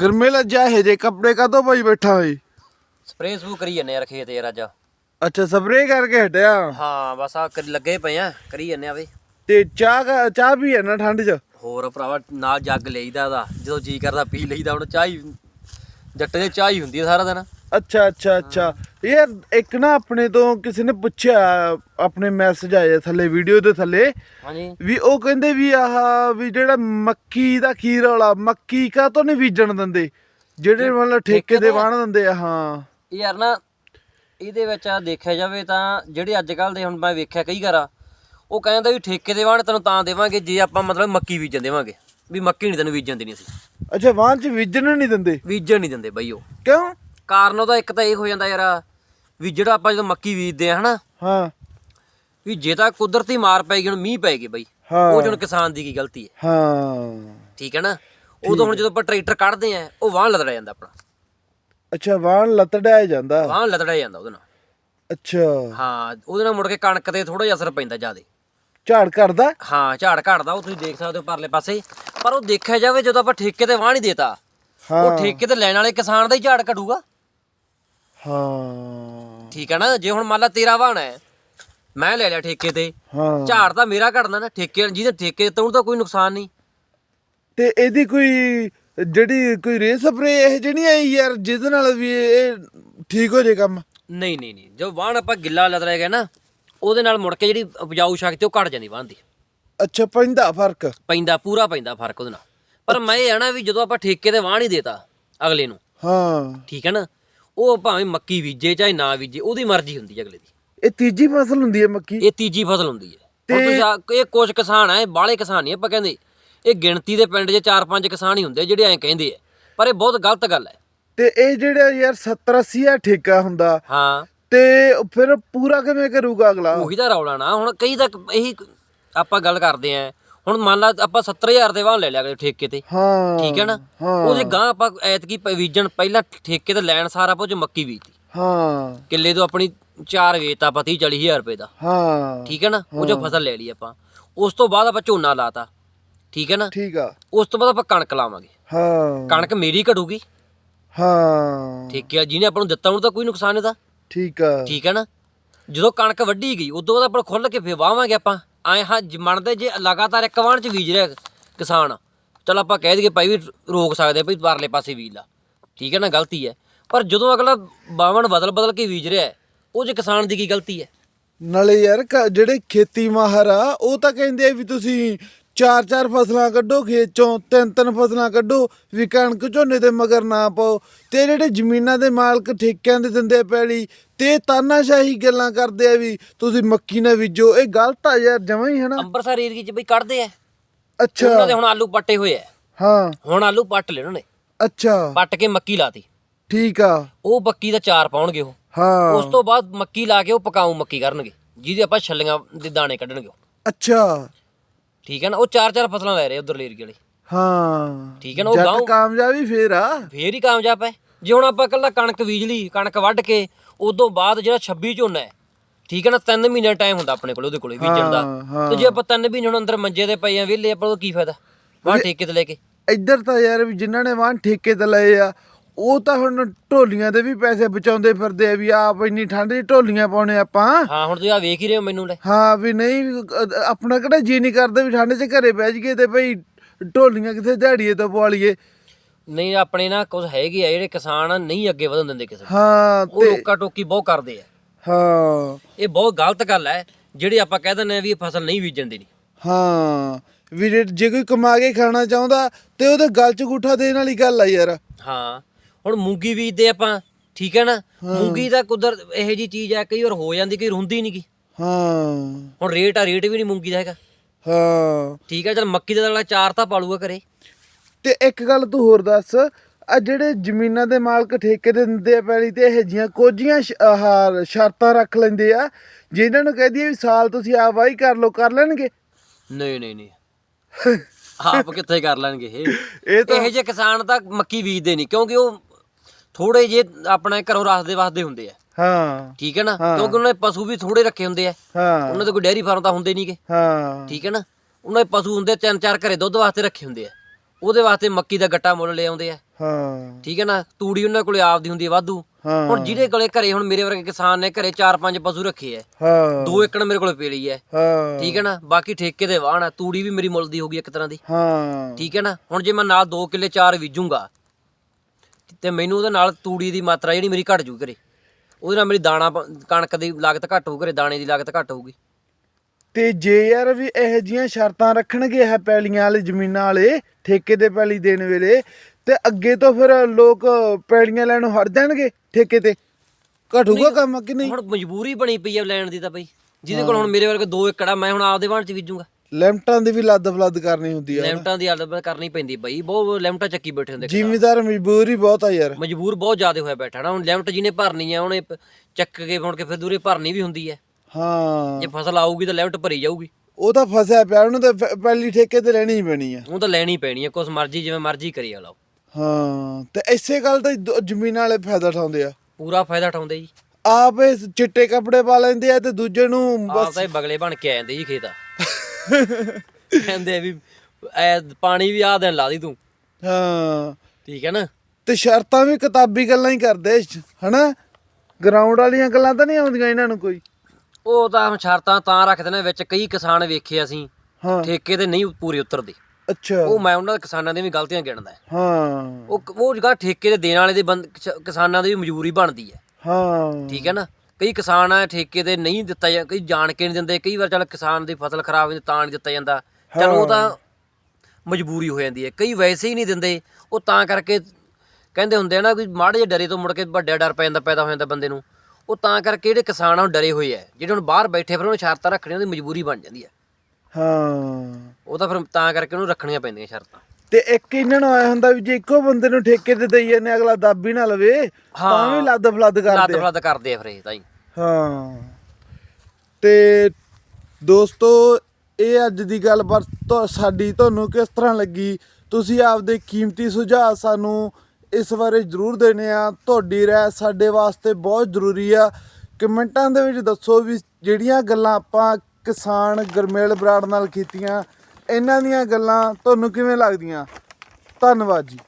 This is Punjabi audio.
ਗਰਮੇ ਲੱਜਾ ਹੈ ਜੇ ਕੱਪੜੇ ਕਾਤੋਂ ਭਾਈ ਬੈਠਾ ਹੋਈ ਸਪਰੇਅ ਸਪੂ ਕਰੀ ਜੰਨੇ ਯਾਰ ਖੇਤ ਯਾਰ ਅੱਜ। ਅੱਛਾ ਸਪਰੇਅ ਕਰਕੇ ਹਟਿਆ? ਹਾਂ ਬਸ ਆ ਲੱਗੇ ਪਏ ਆ ਕਰੀ ਜੰਨੇ ਆ ਵੇ ਤੇ ਚਾਹ ਕਾ- ਚਾਹ ਵੀ ਹੈ ਨਾ ਠੰਡ 'ਚ? ਹੋਰ ਭਰਾਵਾ ਨਾਲ ਜੱਗ ਲਈਦਾ ਦਾ ਜਦੋਂ ਜੀ ਕਰਦਾ ਪੀ ਲਈਦਾ ਹੁਣ ਚਾਹ ਹੀ ਜੱਟ ਦੇ ਚਾਹ ਹੀ ਹੁੰਦੀ ਆ ਸਾਰਾ ਦਿਨ। ਅੱਛਾ ਅੱਛਾ ਅੱਛਾ। ਯਾਰ ਇੱਕ ਨਾ ਆਪਣੇ ਤੋਂ ਕਿਸੇ ਨੇ ਪੁੱਛਿਆ ਆਪਣੇ ਮੈਸੇਜ ਆਇਆ ਥੱਲੇ ਵੀਡੀਓ ਦੇ ਥੱਲੇ ਹਾਂਜੀ। ਵੀ ਉਹ ਕਹਿੰਦੇ ਵੀ ਆਹ ਵੀ ਜਿਹੜਾ ਮੱਕੀ ਦਾ ਖੀਰ ਵਾਲਾ ਮੱਕੀ ਕਾ ਤੋਂ ਨਹੀਂ ਬੀਜਣ ਦਿੰਦੇ? ਜਿਹੜੇ ਮਤਲਬ ਠੇਕੇ ਦੇ ਵਾਣ ਦਿੰਦੇ ਆ ਹਾਂ। ਯਾਰ ਨਾ ਇਹਦੇ ਵਿੱਚ ਆ ਦੇਖਿਆ ਜਾਵੇ ਤਾਂ ਜਿਹੜੇ ਅੱਜ ਕੱਲ ਦੇ ਹੁਣ ਮੈਂ ਵੇਖਿਆ ਕਈ ਘਰਾਂ ਉਹ ਕਹਿੰਦੇ ਵੀ ਠੇਕੇ ਦੇ ਵਾਣ ਤੈਨੂੰ ਤਾਂ ਦੇਵਾਂਗੇ ਜੇ ਆਪਾਂ ਮਤਲਬ ਮੱਕੀ ਬੀਜਣ ਦੇਵਾਂਗੇ। ਵੀ ਮੱਕੀ ਨਹੀਂ ਤੈਨੂੰ ਬੀਜਣ ਦੇਣੀ ਅਸੀਂ। ਅੱਛਾ ਵਾਣ 'ਚ ਬੀਜਣ ਨਹੀਂ ਦਿੰਦੇ? ਬੀਜਣ ਨਹੀਂ ਦਿੰਦੇ ਬਈ ਉਹ। ਕਿਉਂ? ਕਾਰਨ ਉਹਦਾ ਇੱਕ ਤਾਂ ਇਹ ਹੋ ਜਾਂਦਾ ਯਾਰ ਵੀ ਜਿਹੜਾ ਆਪਾਂ ਜਦੋਂ ਮੱਕੀ ਬੀਜਦੇ ਆ ਹਨਾ? ਹਾਂ। ਵੀ ਜੇ ਤਾਂ ਕੁਦਰਤੀ ਮਾਰ ਪੈ ਗਈ ਹੁਣ ਮੀਂਹ ਪੈ ਗਈ ਬਈ। ਉਹ ਜਣ ਕਿਸਾਨ ਦੀ ਕੀ ਗਲਤੀ ਹੈ। ਹਾਂ। ਠੀਕ ਹੈ ਨਾ? ਉਦੋਂ ਹੁਣ ਜਦੋਂ ਆਪਾਂ ਟਰੈਕਟਰ ਕੱਢਦੇ ਆ ਉਹ ਵਾਹਣ ਲਤੜਿਆ ਜਾਂਦਾ ਆਪਣਾ। ਅੱਛਾ ਵਾਣ ਲੱਤੜਿਆ ਜਾਂਦਾ। ਵਾਹਣ ਲਤੜਿਆ ਜਾਂਦਾ ਉਹਦੇ ਨਾਲ। ਅੱਛਾ। ਹਾਂ ਉਹਦੇ ਨਾਲ ਮੁੜ ਕੇ ਕਣਕ ਤੇ ਥੋੜਾ ਜਿਹਾ ਅਸਰ ਪੈਂਦਾ ਜਿਆਦੇ। ਝਾੜ ਕਰਦਾ ਹਾਂ ਝਾੜ ਘਟਦਾ ਉਹ ਤੁਸੀਂ ਦੇਖ ਸਕਦੇ ਹੋ ਪਰਲੇ ਪਾਸੇ। ਪਰ ਉਹ ਦੇਖਿਆ ਜਾਵੇ ਜਦੋਂ ਆਪਾਂ ਠੇਕੇ ਤੇ ਵਾਹ ਨਹੀਂ ਦੇਤਾ ਹਾਂ। ਉਹ ਠੇਕੇ ਤੇ ਲੈਣ ਵਾਲੇ ਕਿਸਾਨ ਦਾ ਹੀ ਝਾੜ ਘਟੂਗਾ। ਹਾਂ। ਠੀਕ ਹੈ ਨਾ? ਜੇ ਹੁਣ ਮੰਨ ਲਾ ਤੇਰਾ ਵਾਹਣਾ ਹੈ ਮੈਂ ਲੈ ਲਿਆ ਠੇਕੇ ਤੇ। ਹਾਂ। ਝਾੜ ਤਾਂ ਮੇਰਾ ਘਟਣਾ ਨਾ ਠੇਕੇ ਜਿਹਦੇ ਠੇਕੇ ਦਿੱਤਾ ਉਹਨੂੰ ਤਾਂ ਕੋਈ ਨੁਕਸਾਨ ਨਹੀਂ। ਤੇ ਇਹਦੀ ਕੋਈ ਜਿਹੜੀ ਕੋਈ ਰੇ ਸਪਰੇ ਇਹ ਜਿਹੜੀ ਆਈ ਯਾਰ ਜਿਹਦੇ ਨਾਲ ਵੀ ਇਹ ਠੀਕ ਹੋ ਜੇ ਕੰਮ? ਨਹੀਂ ਨਹੀਂ ਨਹੀਂ। ਜੋ ਵਾਹਣ ਆਪਾਂ ਗਿੱਲਾ ਲੱਦਰਿਆ ਗਿਆ ਨਾ ਉਹਦੇ ਨਾਲ ਮੁੜ ਕੇ ਜਿਹੜੀ ਉਪਜਾਊ ਸ਼ਕਤੀ ਉਹ ਘਟ ਜਾਂਦੀ ਵਾਹਣ ਦੀ। ਅੱਛਾ ਪੈਂਦਾ ਫ਼ਰਕ? ਪੈਂਦਾ ਪੂਰਾ ਪੈਂਦਾ ਫ਼ਰਕ ਉਹਦੇ ਨਾਲ। ਪਰ ਮੈਂ ਇਹ ਆਣਾ ਵੀ ਜਦੋਂ ਆਪਾਂ ਠੇਕੇ ਤੇ ਵਾਹਣ ਹੀ ਦੇਤਾ ਅਗਲੇ ਨੂੰ ਹਾਂ। ਠੀਕ ਹੈ ਨਾ? ਉਹ ਭਾਵੇਂ ਮੱਕੀ ਬੀਜੇ ਚਾਹੇ ਨਾ ਬੀਜੇ ਉਹਦੀ ਮਰਜ਼ੀ ਹੁੰਦੀ ਹੈ ਅਗਲੇ ਦੀ। ਇਹ ਤੀਜੀ ਫਸਲ ਹੁੰਦੀ ਹੈ ਮੱਕੀ? ਇਹ ਤੀਜੀ ਫਸਲ ਹੁੰਦੀ ਹੈ। ਹੁਣ ਤੁਸੀਂ ਆ- ਇਹ ਕੁਝ ਕਿਸਾਨ ਆ ਇਹ ਬਾਹਲੇ ਕਿਸਾਨ ਨਹੀਂ ਆਪਾਂ ਕਹਿੰਦੇ ਇਹ ਗਿਣਤੀ ਦੇ ਪਿੰਡ 'ਚ 4-5 ਕਿਸਾਨ ਹੀ ਹੁੰਦੇ ਜਿਹੜੇ ਐਂ ਕਹਿੰਦੇ ਆ। ਪਰ ਇਹ ਬਹੁਤ ਗਲਤ ਗੱਲ ਹੈ। ਤੇ ਇਹ ਜਿਹੜਾ ਯਾਰ 70 80 ਆ ਠੇਕਾ ਹੁੰਦਾ ਹਾਂ। ਤੇ ਫਿਰ ਪੂਰਾ ਕਿਵੇਂ ਕਰੂਗਾ ਅਗਲਾ? ਉਹੀ ਤਾਂ ਰੌਲਾ ਨਾ ਹੁਣ ਕਈ ਤਾਂ ਇਹੀ ਆਪਾਂ ਗੱਲ ਕਰਦੇ ਆ ਹੁਣ ਮੰਨ ਲਾ ਆਪਾਂ 70000 ਦੇ ਵਾਹਨ ਲੈ ਲਿਆ ਅਗਲੇ ਠੇਕੇ ਤੇ। ਹਾਂ ਠੀਕ ਹੈ ਨਾ? ਉਹਦੇ ਗਾਂ ਆਪਾਂ ਐਤਕੀ ਬੀਜਣ ਪਹਿਲਾਂ ਠੇਕੇ ਤੇ ਲੈਣ ਸਾਰਾ ਕੁਝ ਮੱਕੀ ਬੀਜਤੀ। ਹਾਂ। ਕਿੱਲੇ ਤੋਂ ਆਪਣੀ 4 ਵੇਚਤਾ ਆਪਾਂ 30 40000 ਰੁਪਏ ਦਾ। ਹਾਂ। ਠੀਕ ਹੈ ਨਾ? ਉਹ ਜੋ ਫਸਲ ਲੈ ਲਈ ਆਪਾਂ। ਉਸ ਤੋਂ ਬਾਅਦ ਆਪਾਂ ਝੋਨਾ ਲਾਤਾ। ਠੀਕ ਹੈ ਨਾ? ਠੀਕ ਆ। ਉਸ ਤੋਂ ਬਾਅਦ ਆਪਾਂ ਕਣਕ ਲਾਵਾਂਗੇ। ਹਾਂ। ਕਣਕ ਮੇਰੀ ਘਟੂਗੀ। ਹਾਂ। ਠੀਕ ਹੈ ਜਿਹਨੇ ਆਪਾਂ ਨੂੰ ਦਿੱਤਾ ਉਹਨੂੰ ਤਾਂ ਕੋਈ ਨੁਕਸਾਨ ਇਹਦਾ ਠੀਕ ਆ। ਠੀਕ ਹੈ ਨਾ? ਜਦੋਂ ਕਣਕ ਵੱਢੀ ਗਈ ਉਦੋਂ ਬਾਅਦ ਆਪਾਂ ਖੁੱਲ ਕੇ ਫੇਰ ਵਾਵਾਂਗੇ ਆਪਾਂ। ਐ ਹਾਂ ਮੰਨਦੇ ਜੇ ਲਗਾਤਾਰ ਇੱਕ ਵਾਣ ਚ ਬੀਜ ਰਿਹਾ ਕਿਸਾਨ, ਚਲ ਆਪਾਂ ਕਹਿ ਦਈਏ ਭਾਈ ਵੀ ਰੋਕ ਸਕਦੇ ਭਾਈ ਭਈ ਪਰਲੇ ਪਾਸੇ ਬੀਜ ਲਾ। ਠੀਕ ਹੈ ਨਾ, ਗਲਤੀ ਹੈ। ਪਰ ਜਦੋਂ ਅਗਲਾ ਬਾਵਣ ਬਦਲ ਬਦਲ ਕੇ ਬੀਜ ਰਿਹਾ, ਉਹ ਜੇ ਕਿਸਾਨ ਦੀ ਕੀ ਗਲਤੀ ਹੈ? ਨਾਲੇ ਯਾਰ ਜਿਹੜੇ ਖੇਤੀ ਮਾਹਰ ਆ, ਉਹ ਤਾਂ ਕਹਿੰਦੇ ਆ ਵੀ ਤੁਸੀਂ ਚਾਰ ਚਾਰ ਫਸਲਾਂ ਕੱਢੋ ਖੇਤ ਚੋਂ ਤਿੰਨ ਤਿੰਨ ਫਸਲਾਂ ਕੱਢੋ ਵੀ ਕਣਕ ਝੋਨੇ ਦੇ ਮਗਰ ਨਾ ਪਾਓ। ਤੇ ਜਿਹੜੇ ਜ਼ਮੀਨਾਂ ਦੇ ਮਾਲਕ ਠੇਕਿਆਂ ਦੇ ਦਿੰਦੇ ਪੈਲੀ ਤੇ ਤਾਨਾਸ਼ਾਹੀ ਗੱਲਾਂ ਕਰਦੇ ਆ ਵੀ ਤੁਸੀਂ ਮੱਕੀ ਨਾ ਬੀਜੋ। ਇਹ ਗਲਤ ਆ ਯਾਰ ਜਮਾਂ ਹੀ ਹਨਾ ਅੰਮ੍ਰਿਤਸਰ ਏਰੀਏ ਚ ਬਈ ਕੱਢਦੇ ਆ। ਅੱਛਾ। ਉਹਨਾਂ ਦੇ ਹੁਣ ਆਲੂ ਪੱਟੇ ਹੋਏ ਆ। ਹਾਂ। ਹੁਣ ਆਲੂ ਪੱਟ ਲੈ ਉਹਨਾਂ ਨੇ। ਅੱਛਾ। ਪੱਟ ਕੇ ਮੱਕੀ ਲਾਤੀ। ਠੀਕ ਆ। ਉਹ ਬੱਕੀ ਦਾ ਚਾਰ ਪਾਉਣਗੇ ਉਹ। ਹਾਂ। ਉਸ ਤੋਂ ਬਾਅਦ ਮੱਕੀ ਲਾ ਕੇ ਉਹ ਪਕਾਉ ਮੱਕੀ ਕਰਨਗੇ। ਜਿਹਦੇ ਆਪਾਂ ਛੱਲੀਆਂ ਦੇ ਦਾਣੇ ਕੱਢਣਗੇ ਉਹ। ਅੱਛਾ। ਠੀਕ ਹੈ ਨਾ ਉਹ ਚਾਰ ਚਾਰ ਫਸਲਾਂ ਲੈ ਰਹੇ ਉਧਰ ਏਰੀਏ ਵਾਲੇ। ਹਾਂ। ਠੀਕ ਹੈ ਨਾ ਉਹ ਗਾਂਵ ਕਾਮਯਾਬੀ ਫੇਰ ਆ। ਫੇਰ ਹੀ ਕਾਮਯਾਬ ਹੈ। ਜੇ ਹੁਣ ਆਪਾਂ ਇਕੱਲਾ ਕਣਕ ਬੀਜ ਲਈ ਕਣਕ ਵੱਢ ਕੇ ਉਦੋਂ ਬਾਅਦ ਜਿਹੜਾ 26 ਝੋਨਾ ਹੈ ਠੀਕ ਹੈ ਨਾ 3 ਮਹੀਨੇ ਟਾਈਮ ਹੁੰਦਾ ਆਪਣੇ ਕੋਲ ਉਹਦੇ ਕੋਲੇ ਬੀਜਣ ਦਾ। ਤੇ ਜੇ ਆਪਾਂ 3 ਮਹੀਨੇ ਹੁਣ ਅੰਦਰ ਮੰਜੇ ਤੇ ਪਏ ਆ ਵਿਹਲੇ ਆਪਾਂ ਉਹ ਕੀ ਫਾਇਦਾ? ਵਾਹ ਠੇਕੇ ਤੇ ਲੈ ਕੇ। ਇੱਧਰ ਤਾਂ ਯਾਰ ਵੀ ਜਿਨ੍ਹਾਂ ਨੇ ਵਾਹਨ ਠੇਕੇ ਤੇ ਲਏ ਆ ਉਹ ਤਾਂ ਹੁਣ ਢੋਲੀਆਂ ਦੇ ਵੀ ਪੈਸੇ ਬਚਾਉਂਦੇ ਫਿਰਦੇ ਆ ਵੀ ਆਪ ਇੰਨੀ ਠੰਡ ਦੀ ਢੋਲੀਆਂ ਪਾਉਣੇ ਆਪਾਂ। ਹਾਂ ਹੁਣ ਤੁਸੀਂ ਆ ਵੇਖ ਹੀ ਰਹੇ ਹੋ ਮੈਨੂੰ ਲੈ। ਹਾਂ ਵੀ ਨਹੀਂ ਅ- ਆਪਣਾ ਕਿਹੜਾ ਜੀ ਨਹੀਂ ਕਰਦਾ ਵੀ ਠੰਡ 'ਚ ਘਰੇ ਬਹਿ ਜਾਈਏ ਤੇ ਭਈ ਢੋਲੀਆਂ ਕਿੱਥੇ ਦਿਹਾੜੀਏ ਤੋਂ ਪਵਾ ਲਈਏ ਨਹੀਂ ਆਪਣੇ ਨਾ ਕੁਝ ਹੈਗੇ ਆ ਜਿਹੜੇ ਕਿਸਾਨ ਆ, ਨਹੀਂ ਅੱਗੇ ਵਧਣ ਦਿੰਦੇ ਕਿਸੇ ਨੂੰ। ਹਾਂ ਉਹ ਤੇ ਰੋਕਾ ਟੋਕੀ ਬਹੁਤ ਕਰਦੇ ਆ। ਹਾਂ। ਇਹ ਬਹੁਤ ਗਲਤ ਗੱਲ ਹੈ ਜਿਹੜੀ ਆਪਾਂ ਕਹਿ ਦਿੰਦੇ ਆ ਵੀ ਇਹ ਫਸਲ ਨਹੀਂ ਬੀਜਣ ਦੇਣੀ। ਹਾਂ ਵੀ ਜੇ- ਜੇ ਕੋਈ ਕਮਾ ਕੇ ਖਾਣਾ ਚਾਹੁੰਦਾ ਤੇ ਉਹਦੇ ਗਲ 'ਚ ਗੁੱਠਾ ਦੇਣ ਵਾਲੀ ਗੱਲ ਆ ਯਾਰ। ਹਾਂ। ਹੁਣ ਮੂੰਗੀ ਬੀਜਦੇ ਆਪਾਂ ਠੀਕ ਹੈ ਨਾ? ਮੂੰਗੀ ਦਾ ਕੁਦਰ ਇਹੋ ਜੀ ਚੀਜ਼ ਆ ਕਈ ਵਾਰ ਹੋ ਜਾਂਦੀ ਕਈ ਹੁੰਦੀ ਨਹੀਂ ਗੀ। ਹਾਂ। ਹੁਣ ਰੇਟ ਆ ਰੇਟ ਵੀ ਨਹੀਂ ਮੂੰਗੀ ਦਾ ਹੈਗਾ। ਹਾਂ। ਠੀਕ ਹੈ ਚਲ ਮੱਕੀ ਦਾ ਦਾਣਾ ਚਾਰ ਤਾਂ ਪਾਲੂਗਾ ਘਰੇ। ਤੇ ਇੱਕ ਗੱਲ ਤੂੰ ਹੋਰ ਦੱਸ ਆ ਜਿਹੜੇ ਜ਼ਮੀਨਾਂ ਦੇ ਮਾਲਕ ਠੇਕੇ ਦੇ ਦਿੰਦੇ ਆ ਪੈਲੀ ਤੇ ਇਹ ਜੀਆਂ ਕੋਝੀਆਂ ਆਹ ਸ਼ਰਤਾਂ ਰੱਖ ਲੈਂਦੇ ਆ ਜਿਨ੍ਹਾਂ ਨੂੰ ਕਹਦੀ ਵੀ ਸਾਲ ਤੁਸੀਂ ਆਪ ਵਾਹੀ ਕਰ ਲਓ ਕਰ ਲੈਣਗੇ? ਨਹੀਂ ਨਹੀਂ ਨਹੀਂ। ਆਪ ਕਿੱਥੇ ਕਰ ਲੈਣਗੇ ਇਹ? ਇਹ ਤਾਂ ਇਹੋ ਜਿਹੇ ਕਿਸਾਨ ਤਾਂ ਮੱਕੀ ਬੀਜਦੇ ਨਹੀਂ ਕਿਉਂਕਿ ਉਹ ਥੋੜੇ ਜੇ ਆਪਣੇ ਘਰੋਂ ਰਸਦੇ ਵਾਸਤੇ ਹੁੰਦੇ ਆ। ਹਾਂ। ਠੀਕ ਹੈ ਨਾ? ਕਿਉਂਕਿ ਉਹਨਾਂ ਨੇ ਪਸ਼ੂ ਵੀ ਥੋੜੇ ਰੱਖੇ ਹੁੰਦੇ ਆ। ਹਾਂ। ਉਹਨਾਂ ਦੇ ਕੋਈ ਡੈਰੀ ਫਾਰਮ ਤਾਂ ਹੁੰਦੇ ਨਹੀਂਗੇ। ਹਾਂ। ਠੀਕ ਹੈ ਨਾ? ਉਹਨਾਂ ਦੇ ਪਸ਼ੂ ਹੁੰਦੇ ਤਿੰਨ ਚਾਰ ਘਰੇ ਦੁੱਧ ਵਾਸਤੇ ਰੱਖੇ ਹੁੰਦੇ ਆ। ਉਹਦੇ ਵਾਸਤੇ ਮੱਕੀ ਦਾ ਗੱਟਾ ਮੁੱਲ ਲੈ ਆਉਂਦੇ ਆ। ਹਾਂ। ਠੀਕ ਹੈ ਨਾ? ਤੂੜੀ ਉਹਨਾਂ ਕੋਲੇ ਆਪਦੀ ਹੁੰਦੀ ਹੈ ਵਾਧੂ। ਹਾਂ। ਹੁਣ ਜਿਹਦੇ ਕੋਲੇ ਘਰੇ ਹੁਣ ਮੇਰੇ ਵਰਗੇ ਕਿਸਾਨ ਨੇ ਘਰੇ 4-5 ਪਸ਼ੂ ਰੱਖੇ ਐ ਹਾਂ। 2 ਏਕੜ ਮੇਰੇ ਕੋਲੇ ਪੇਲੀ ਐ ਹਾਂ। ਠੀਕ ਹੈ ਨਾ? ਬਾਕੀ ਠੇਕੇ ਦੇ ਵਾਹਣ ਆ। ਤੂੜੀ ਵੀ ਮੇਰੀ ਮੁੱਲ ਦੀ ਹੋਗੀ ਇੱਕ ਤਰ੍ਹਾਂ ਦੀ। ਹਾਂ। ਠੀਕ ਹੈ ਨਾ? ਹੁਣ ਜੇ ਮੈਂ ਨਾਲ 2 ਕਿੱਲੇ 4 ਬੀਜੂੰਗਾ ਤੇ ਮੈਨੂੰ ਉਹਦੇ ਨਾਲ ਤੂੜੀ ਦੀ ਮਾਤਰਾ ਜਿਹੜੀ ਮੇਰੀ ਘਟ ਜੂ ਘਰੇ। ਉਹਦੇ ਨਾਲ ਮੇਰੀ ਦਾਣਾ ਪ- ਕਣਕ ਦੀ ਲਾਗਤ ਘੱਟ ਹੋਊ ਘਰੇ ਦਾਣੇ ਦੀ ਲਾਗਤ ਘੱਟ ਹੋਊਗੀ। ਤੇ ਜੇ ਯਾਰ ਵੀ ਇਹੋ ਜੀਆਂ ਸ਼ਰਤਾਂ ਰੱਖਣਗੇ ਇਹ ਪੈਲੀਆਂ ਵਾਲੇ ਜ਼ਮੀਨਾਂ ਵਾਲੇ ਠੇਕੇ ਤੇ ਪੈਲੀ ਦੇਣ ਵੇਲੇ ਤੇ ਅੱਗੇ ਤੋਂ ਫਿਰ ਲੋਕ ਪੈਲੀਆਂ ਲੈਣੋਂ ਹਟ ਜਾਣਗੇ ਠੇਕੇ ਤੇ? ਘਟੂਗਾ ਕੰਮ ਕਿ ਨਹੀਂ? ਹੁਣ ਮਜਬੂਰੀ ਬਣੀ ਪਈ ਆ ਲੈਣ ਦੀ ਤਾਂ ਬਈ। ਜਿਹਦੇ ਕੋਲ ਹੁਣ ਮੇਰੇ ਵਰਗੇ 2 ਏਕੜ ਆ ਮੈਂ ਹੁਣ ਆਪਦੇ ਵਾਹਣ ਚ ਬੀਜੂੰਗਾ। ਲਿਮਟਾਂ ਦੀ ਵੀ ਲੱਦ ਫਲੱਦ ਕਰਨੀ ਹੁੰਦੀ ਆ ਲੈਮਟਾਂ ਦੀ ਆਦਤ ਕਰਨੀ ਪੈਂਦੀ ਬਈ ਬਹੁਤ ਲੈਮਟਾਂ ਚੱਕੀ ਬੈਠੇ ਹੁੰਦੇ ਜ਼ਿਮੀਦਾਰ ਮਜਬੂਰ ਹੀ ਬਹੁਤ ਆ ਯਾਰ। ਮਜਬੂਰ ਬਹੁਤ ਜ਼ਿਆਦਾ ਹੋਇਆ ਬੈਠਾ ਨਾ ਹੁਣ ਲੈਮਟ ਜਿਹਨੇ ਭਰਨੀ ਆ ਉਹਨੇ ਪ- ਚੱਕ ਕੇ ਮੁੜ ਕੇ ਫਿਰ ਦੂਰੇ ਭਰਨੀ ਵੀ ਹੁੰਦੀ ਹੈ ਹਾਂ। ਜੇ ਫਸਲ ਆਊਗੀ ਤਾਂ ਲੈਮਟ ਭਰੀ ਜਾਊਗੀ। ਉਹ ਤਾਂ ਫਸਿਆ ਪਿਆ ਉਹਨੂੰ ਤਾਂ ਫ- ਪਹਿਲੀ ਠੇਕੇ ਤੇ ਲੈਣੀ ਹੀ ਪੈਣੀ ਆ। ਉਹ ਤਾਂ ਲੈਣੀ ਪੈਣੀ ਹੈ ਕੁਛ ਮਰਜ਼ੀ ਜਿਵੇਂ ਮਰਜ਼ੀ ਕਰੀ ਵਾਲਾ ਹਾਂ ਤੇ ਇਸੇ ਗੱਲ ਤੇ ਦ- ਜ਼ਮੀਨਾਂ ਵਾਲੇ ਫਾਇਦਾ ਉਠਾਉਂਦੇ ਆ। ਪੂਰਾ ਫਾਇਦਾ ਉਠਾਉਂਦੇ ਜੀ। ਆਪ ਇਹ ਚਿੱਟੇ ਕੱਪੜੇ ਪਾ ਲੈਂਦੇ ਆ ਤੇ ਦੂਜੇ ਨੂੰ ਆਪ ਤਾਂ ਇਹ ਬਗਲੇ ਬਣ ਕੇ ਆ ਜਾਂਦੇ ਜੀ ਖੇਤ। ਕਹਿੰਦੇ ਵੀ ਐ ਪਾਣੀ ਵੀ ਆ ਦੇਣ ਲਾ ਦੀ ਤੂੰ। ਹਾਂ। ਠੀਕ ਹੈ ਨਾ? ਤੇ ਸ਼ਰਤਾਂ ਵੀ ਕਿਤਾਬੀ ਗੱਲਾਂ ਹੀ ਕਰਦੇ ਹਨਾ? ਗਰਾਊਂਡ ਵਾਲੀਆਂ ਗੱਲਾਂ ਤਾਂ ਨਹੀਂ ਆਉਂਦੀਆਂ ਇਹਨਾਂ ਨੂੰ ਕੋਈ। ਉਹ ਤਾਂ ਹੁਣ ਸ਼ਰਤਾਂ ਤਾਂ ਰੱਖਦੇ ਨੇ ਵਿੱਚ ਕਈ ਕਿਸਾਨ ਵੇਖੇ ਅਸੀਂ ਹਾਂ। ਠੇਕੇ ਤੇ ਨਹੀਂ ਪੂਰੇ ਉਤਰਦੇ। ਅੱਛਾ। ਉਹ ਮੈਂ ਉਹਨਾਂ ਦੇ ਕਿਸਾਨਾਂ ਦੀਆਂ ਵੀ ਗਲਤੀਆਂ ਗਿਣਦਾ। ਹਾਂ। ਉਹ ਉਹ ਜਿਹੜਾ ਠੇਕੇ ਤੇ ਦੇਣ ਵਾਲੇ ਦੇ ਕਿਸਾਨਾਂ ਦੀ ਵੀ ਮਜਬੂਰੀ ਬਣਦੀ ਹੈ। ਹਾਂ। ਠੀਕ ਹੈ ਨਾ? ਕਈ ਕਿਸਾਨ ਆ ਠੇਕੇ ਤੇ ਨਹੀਂ ਦਿੱਤਾ ਜਾਂ ਕਈ ਜਾਣ ਕੇ ਨਹੀਂ ਦਿੰਦੇ ਕਈ ਵਾਰ ਚੱਲ ਕਿਸਾਨ ਦੀ ਫਸਲ ਖਰਾਬ ਹੋ ਜਾਂਦੀ ਤਾਂ ਨਹੀਂ ਦਿੱਤਾ ਜਾਂਦਾ। ਚਲ ਉਹ ਤਾਂ ਮਜਬੂਰੀ ਹੋ ਜਾਂਦੀ ਹੈ। ਕਈ ਵੈਸੇ ਹੀ ਨਹੀਂ ਦਿੰਦੇ ਉਹ ਤਾਂ ਕਰਕੇ ਕਹਿੰਦੇ ਹੁੰਦੇ ਆ ਨਾ ਕੋਈ ਮਾੜੇ ਜਿਹੇ ਡਰੇ ਤੋਂ ਮੁੜ ਕੇ ਵੱਡਾ ਡਰ ਪੈ ਜਾਂਦਾ ਪੈਦਾ ਹੋ ਜਾਂਦਾ ਬੰਦੇ ਨੂੰ। ਉਹ ਤਾਂ ਕਰਕੇ ਜਿਹੜੇ ਕਿਸਾਨ ਆ ਉਹ ਡਰੇ ਹੋਏ ਆ। ਜਿਹੜੇ ਹੁਣ ਬਾਹਰ ਬੈਠੇ ਫਿਰ ਉਹਨੂੰ ਸ਼ਰਤਾਂ ਰੱਖਣੀਆਂ ਉਹਦੀ ਮਜਬੂਰੀ ਬਣ ਜਾਂਦੀ ਹੈ। ਹਾਂ। ਉਹ ਤਾਂ ਫਿਰ ਤਾਂ ਕਰਕੇ ਉਹਨੂੰ ਰੱਖਣੀਆਂ ਪੈਂਦੀਆਂ ਸ਼ਰਤਾਂ। ਤੇ ਇੱਕ ਇਹਨਾਂ ਨੂੰ ਆਇਆ ਹੁੰਦਾ ਵੀ ਜੇ ਇੱਕੋ ਬੰਦੇ ਨੂੰ ਠੇਕੇ ਤੇ ਦੇਈ ਜਾਂਦੇ ਅਗਲਾ ਦੱਬ ਹੀ ਨਾ ਲਵੇ ਤਾਂ ਵੀ ਲੱਦ ਫਲੱਦ ਲੱਦ ਕਰਦੇ ਆ। ਫਲੱਦ ਕਰਦੇ ਆ ਫਿਰ ਇਹ ਤਾਂ ਹੀ। ਹਾਂ। ਤੇ ਦੋਸਤੋ ਇਹ ਅੱਜ ਦੀ ਗੱਲਬਾਤ ਤੁਹਾ- ਸਾਡੀ ਤੁਹਾਨੂੰ ਕਿਸ ਤਰ੍ਹਾਂ ਲੱਗੀ? ਤੁਸੀਂ ਆਪਦੇ ਕੀਮਤੀ ਸੁਝਾਅ ਸਾਨੂੰ ਇਸ ਬਾਰੇ ਜ਼ਰੂਰ ਦੇਣੇ ਆ। ਤੁਹਾਡੀ ਰਾਏ ਸਾਡੇ ਵਾਸਤੇ ਬਹੁਤ ਜ਼ਰੂਰੀ ਆ। ਕਮੈਂਟਾਂ ਦੇ ਵਿੱਚ ਦੱਸੋ ਵੀ ਜਿਹੜੀਆਂ ਗੱਲਾਂ ਆਪਾਂ ਕਿਸਾਨ ਗਰਮੇਲ ਬਰਾੜ ਨਾਲ ਕੀਤੀਆਂ ਇਹਨਾਂ ਦੀਆਂ ਗੱਲਾਂ ਤੁਹਾਨੂੰ ਕਿਵੇਂ ਲੱਗਦੀਆਂ? ਧੰਨਵਾਦ ਜੀ।